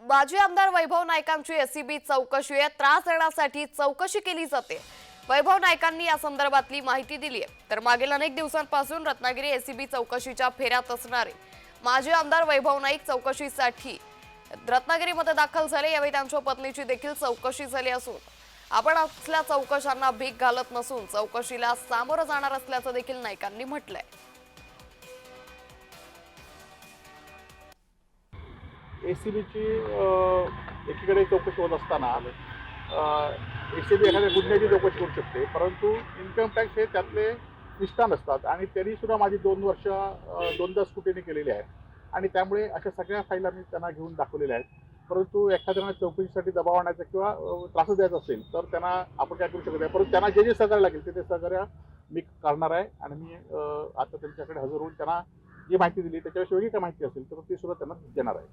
माजी आमदार वैभव नायकांची एसीबी चौकशी आहे. त्रास देण्यासाठी चौकशी केली जाते. वैभव नायकांनी या संदर्भातली माहिती दिली आहे. तर मागील अनेक दिवसांपासून रत्नागिरी एसीबी चौकशीच्या फेऱ्यात असणारे माजी आमदार वैभव नाईक चौकशीसाठी रत्नागिरीमध्ये दाखल झाले. यावेळी त्यांच्या पत्नीची देखील चौकशी झाली असून आपण असल्या चौकशांना भीक घालत नसून चौकशीला सामोरं जाणार असल्याचं देखील नायकांनी म्हटलंय. ए सी बीची एकीकडे चौकशी होत असताना ए सी बी एखाद्या गुन्ह्याची चौकशी करू शकते. परंतु इन्कम टॅक्स हे त्यातले निष्ठान असतात. आणि त्यांनी सुद्धा माझी दोन वर्ष दोनदा स्कुटीने केलेली आहेत आणि त्यामुळे अशा सगळ्या फाईल आम्ही त्यांना घेऊन दाखवलेल्या आहेत. परंतु एखाद्याला चौकशीसाठी दबाव आणायचा किंवा त्रास द्यायचा असेल तर त्यांना आपण काय करू शकत नाही. परंतु त्यांना जे जे सहकार्य लागेल ते ते सहकार्य मी करणार आहे. आणि मी आता त्यांच्याकडे हजर होऊन त्यांना जी माहिती दिली त्याच्याविषयी वेगळी काय माहिती असेल तर ती सुद्धा त्यांना देणार आहे.